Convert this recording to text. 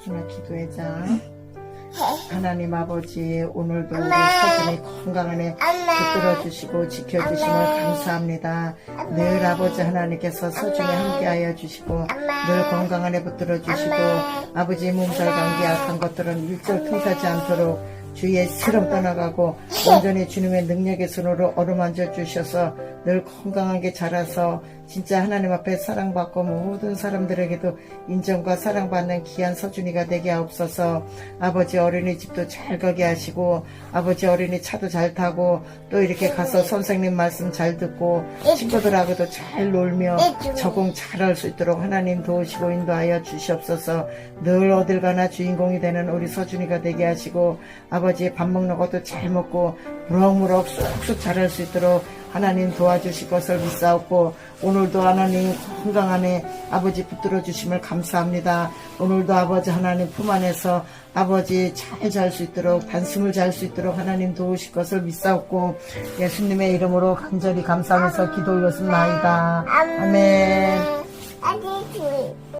서준아 기도해자. 하나님 아버지 오늘도 우리 서준이 건강한 애 붙들어 주시고 지켜 주심을 감사합니다. 늘 아버지 하나님께서 서준이 함께하여 주시고 늘 건강한 애 붙들어 주시고 아버지 몸살 감기 악한 것들은 일절 틈타지 않도록 주의 스름 떠나가고 온전히 주님의 능력의 손으로 어루만져 주셔서 늘 건강하게 자라서 진짜 하나님 앞에 사랑받고 모든 사람들에게도 인정과 사랑받는 귀한 서준이가 되게 하옵소서. 아버지 어린이집도 잘 가게 하시고 아버지 어린이 차도 잘 타고 또 이렇게 가서 선생님 말씀 잘 듣고 친구들하고도 잘 놀며 적응 잘 할 수 있도록 하나님 도우시고 인도하여 주시옵소서. 늘 어딜 가나 주인공이 되는 우리 서준이가 되게 하시고 아버지 밥 먹는 것도 잘 먹고 무럭무럭 쑥쑥 자랄 수 있도록 하나님 도와주실 것을 믿사옵고 오늘도 하나님 건강한 애 아버지 붙들어 주심을 감사합니다. 오늘도 아버지 하나님 품 안에서 아버지 잘 잘 수 있도록 단숨을 잘 수 있도록 하나님 도우실 것을 믿사옵고 예수님의 이름으로 간절히 감사하면서 기도 올렸습니다. 아멘.